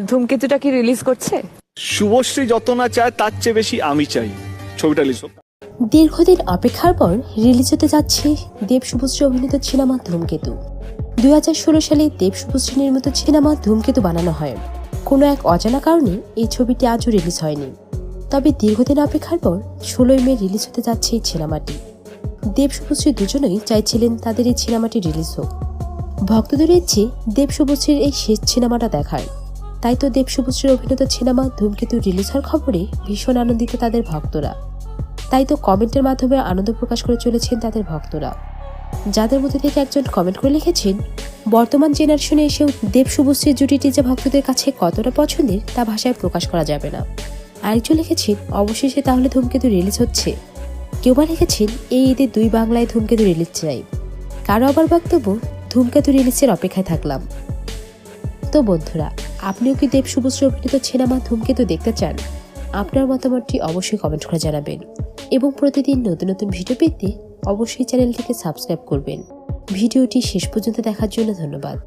ধূমকেতুটা কি রিলিজ করছে? শুভশ্রী যত না চায় তার চেয়ে বেশি আমি চাই। ছবিটা রিলিজ দীর্ঘদিন অপেক্ষার পর রিলিজ হতে যাচ্ছে দেব শুভশ্রী অভিনীত সিনেমা ধূমকেতু। দুই হাজার ষোলো সালে দেব শুভশ্রী নির্মিত সিনেমা ধূমকেতু বানানো হয়। কোনো এক অজানা কারণে এই ছবিটি আজও রিলিজ হয়নি। তবে দীর্ঘদিন অপেক্ষার পর ষোলোই মে রিলিজ হতে যাচ্ছে এই সিনেমাটি। দেব শুভশ্রী দুজনেই চাইছিলেন তাদের এই সিনেমাটি রিলিজ হোক। ভক্তদের ইচ্ছে দেব শুভশ্রীর এই শেষ সিনেমাটা দেখার। তাই তো দেব শুভশ্রীর অভিনীত সিনেমা ধূমকেতু রিলিজ হওয়ার খবরে ভীষণ আনন্দিত তাদের ভক্তরা। তাই তো কমেন্টের মাধ্যমে আনন্দ প্রকাশ করে চলেছেন তাদের ভক্তরা। যাদের মধ্যে থেকে একজন কমেন্ট করে লিখেছেন, বর্তমান জেনারেশনে এসেও দেব জুটিটি যে ভক্তদের কাছে কতটা পছন্দের তা ভাষায় প্রকাশ করা যাবে না। আরেকজন লিখেছেন, অবশেষে তাহলে ধূমকেতু রিলিজ হচ্ছে। কেউ বা লিখেছেন, এই ঈদে দুই বাংলায় ধূমকেতু রিলিজ চাই। কারও আবার বক্তব্য, ধূমকেতু রিলিজের অপেক্ষায় থাকলাম। তো বন্ধুরা আপনিও কি দেব শুভশ্রী অভিনীত সিনেমা ধূমকেতু দেখতে চান? আপনার মতামতটি অবশ্যই কমেন্ট করে জানাবেন। এবং প্রতিদিন নতুন নতুন ভিডিও পেতে অবশ্যই চ্যানেলটিকে সাবস্ক্রাইব করবেন। ভিডিওটি শেষ পর্যন্ত দেখার জন্য ধন্যবাদ।